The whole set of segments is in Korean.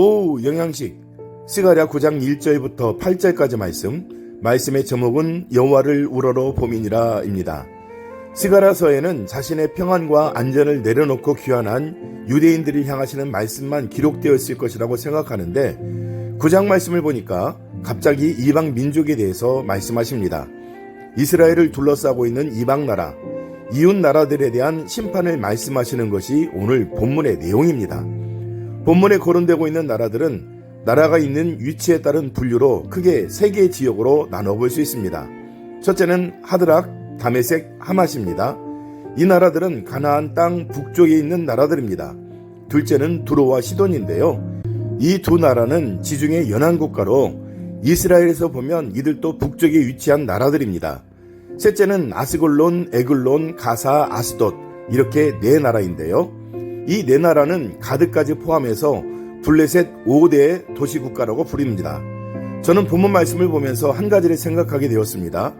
오후 영양식 스가랴 9장 1절부터 8절까지 말씀 말씀의 제목은 여호와를 우러러 봄이니라입니다. 스가랴서에는 자신의 평안과 안전을 내려놓고 귀환한 유대인들을 향하시는 말씀만 기록되어 있을 것이라고 생각하는데 9장 말씀을 보니까 갑자기 이방 민족에 대해서 말씀하십니다. 이스라엘을 둘러싸고 있는 이방 나라, 이웃 나라들에 대한 심판을 말씀하시는 것이 오늘 본문의 내용입니다. 본문에 거론되고 있는 나라들은 나라가 있는 위치에 따른 분류로 크게 세 개의 지역으로 나눠볼 수 있습니다. 첫째는 하드락, 다메섹, 하맛입니다. 이 나라들은 가나안 땅 북쪽에 있는 나라들입니다. 둘째는 두로와 시돈인데요. 이 두 나라는 지중해 연안 국가로 이스라엘에서 보면 이들도 북쪽에 위치한 나라들입니다. 셋째는 아스골론, 에글론, 가사, 아스돗 이렇게 네 나라인데요. 이 네 나라는 가드까지 포함해서 블레셋 5대 도시국가라고 부릅니다. 저는 본문 말씀을 보면서 한 가지를 생각하게 되었습니다.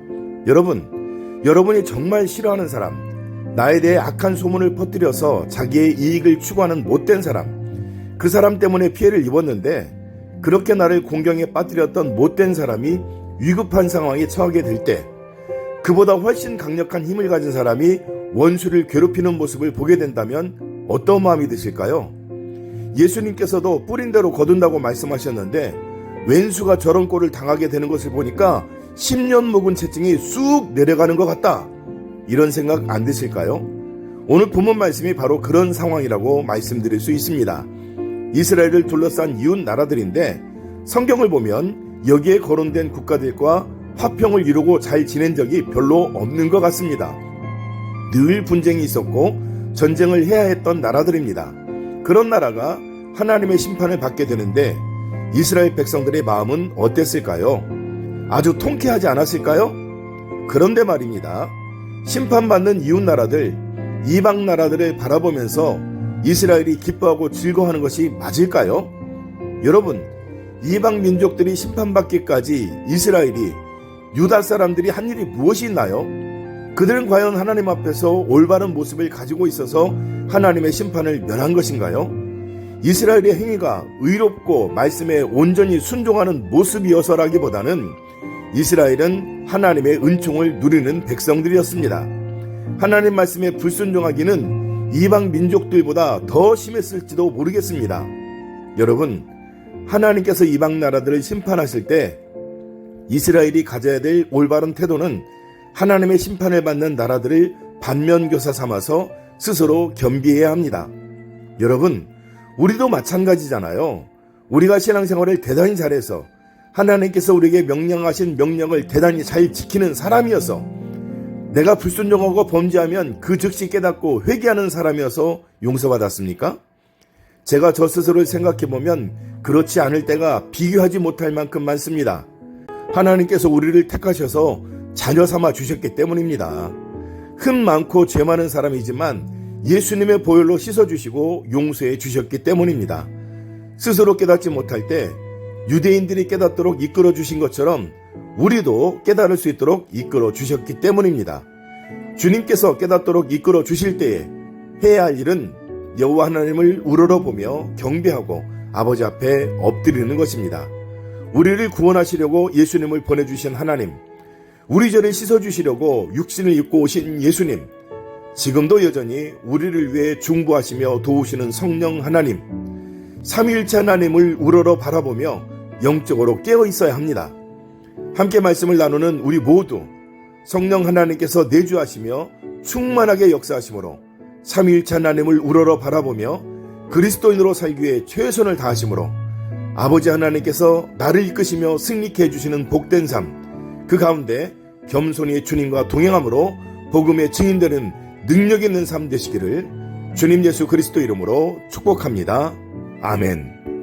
여러분, 여러분이 정말 싫어하는 사람, 나에 대해 악한 소문을 퍼뜨려서 자기의 이익을 추구하는 못된 사람, 그 사람 때문에 피해를 입었는데 그렇게 나를 공경에 빠뜨렸던 못된 사람이 위급한 상황에 처하게 될 때, 그보다 훨씬 강력한 힘을 가진 사람이 원수를 괴롭히는 모습을 보게 된다면 어떤 마음이 드실까요? 예수님께서도 뿌린 대로 거둔다고 말씀하셨는데 왼수가 저런 꼴을 당하게 되는 것을 보니까 10년 묵은 채증이 쑥 내려가는 것 같다. 이런 생각 안 드실까요? 오늘 본문 말씀이 바로 그런 상황이라고 말씀드릴 수 있습니다. 이스라엘을 둘러싼 이웃 나라들인데 성경을 보면 여기에 거론된 국가들과 화평을 이루고 잘 지낸 적이 별로 없는 것 같습니다. 늘 분쟁이 있었고 전쟁을 해야 했던 나라들입니다. 그런 나라가 하나님의 심판을 받게 되는데 이스라엘 백성들의 마음은 어땠을까요? 아주 통쾌하지 않았을까요? 그런데 말입니다. 심판받는 이웃 나라들, 이방 나라들을 바라보면서 이스라엘이 기뻐하고 즐거워하는 것이 맞을까요? 여러분, 이방 민족들이 심판받기까지 이스라엘이 유다 사람들이 한 일이 무엇이 있나요? 그들은 과연 하나님 앞에서 올바른 모습을 가지고 있어서 하나님의 심판을 면한 것인가요? 이스라엘의 행위가 의롭고 말씀에 온전히 순종하는 모습이어서라기보다는 이스라엘은 하나님의 은총을 누리는 백성들이었습니다. 하나님 말씀에 불순종하기는 이방 민족들보다 더 심했을지도 모르겠습니다. 여러분, 하나님께서 이방 나라들을 심판하실 때 이스라엘이 가져야 될 올바른 태도는 하나님의 심판을 받는 나라들을 반면교사 삼아서 스스로 겸비해야 합니다. 여러분, 우리도 마찬가지잖아요. 우리가 신앙생활을 대단히 잘해서 하나님께서 우리에게 명령하신 명령을 대단히 잘 지키는 사람이어서 내가 불순종하고 범죄하면 그 즉시 깨닫고 회개하는 사람이어서 용서받았습니까? 제가 저 스스로를 생각해 보면 그렇지 않을 때가 비교하지 못할 만큼 많습니다. 하나님께서 우리를 택하셔서 자녀 삼아 주셨기 때문입니다. 흠 많고 죄 많은 사람이지만 예수님의 보혈로 씻어주시고 용서해 주셨기 때문입니다. 스스로 깨닫지 못할 때 유대인들이 깨닫도록 이끌어 주신 것처럼 우리도 깨달을 수 있도록 이끌어 주셨기 때문입니다. 주님께서 깨닫도록 이끌어 주실 때에 해야 할 일은 여호와 하나님을 우러러보며 경배하고 아버지 앞에 엎드리는 것입니다. 우리를 구원하시려고 예수님을 보내주신 하나님, 우리 죄를 씻어주시려고 육신을 입고 오신 예수님, 지금도 여전히 우리를 위해 중보하시며 도우시는 성령 하나님, 삼위일체 하나님을 우러러 바라보며 영적으로 깨어 있어야 합니다. 함께 말씀을 나누는 우리 모두 성령 하나님께서 내주하시며 충만하게 역사하시므로 삼위일체 하나님을 우러러 바라보며 그리스도인으로 살기 위해 최선을 다하시므로 아버지 하나님께서 나를 이끄시며 승리케 해주시는 복된 삶, 그 가운데 겸손히 주님과 동행함으로 복음의 증인되는 능력 있는 삶 되시기를 주님 예수 그리스도 이름으로 축복합니다. 아멘.